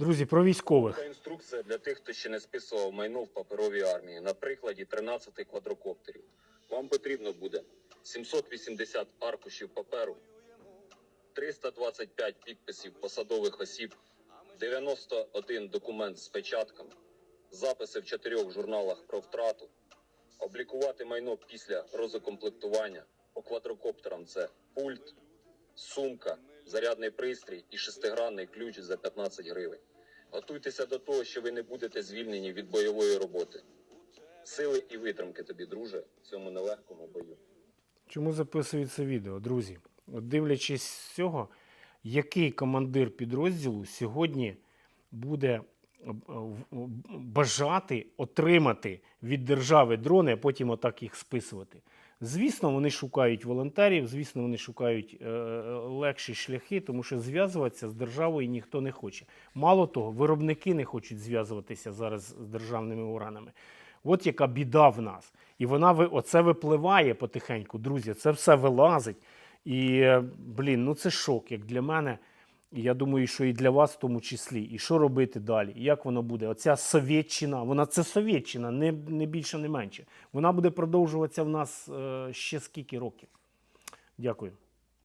Друзі, про військових. Інструкція для тих, хто ще не списував майно в паперовій армії на прикладі 13 квадрокоптерів. Вам потрібно буде 780 аркушів паперу, 325 підписів посадових осіб, 91 документ з печатками, записи в чотирьох журналах про втрату, облікувати майно після розукомплектування. По квадрокоптерам це пульт, сумка, зарядний пристрій і шестигранний ключ за 15 гривень. Готуйтеся до того, що ви не будете звільнені від бойової роботи. Сили і витримки тобі, друже, в цьому нелегкому бою. Чому записую це відео, друзі? От дивлячись з цього, який командир підрозділу сьогодні буде е, бажати отримати від держави дрони, а потім отак їх списувати. Звісно, вони шукають волонтерів, звісно, вони шукають е, легші шляхи, тому що зв'язуватися з державою ніхто не хоче. Мало того, виробники не хочуть зв'язуватися зараз з державними органами. От яка біда в нас. І вона оце випливає потихеньку, друзі. Це все вилазить. І, е, блін, ну це шок, як для мене. І я думаю, що і для вас в тому числі. І що робити далі? І як воно буде? Оця совєтчина, вона це совєтчина, не, не більше, не менше. Вона буде продовжуватися в нас е, ще скільки років. Дякую.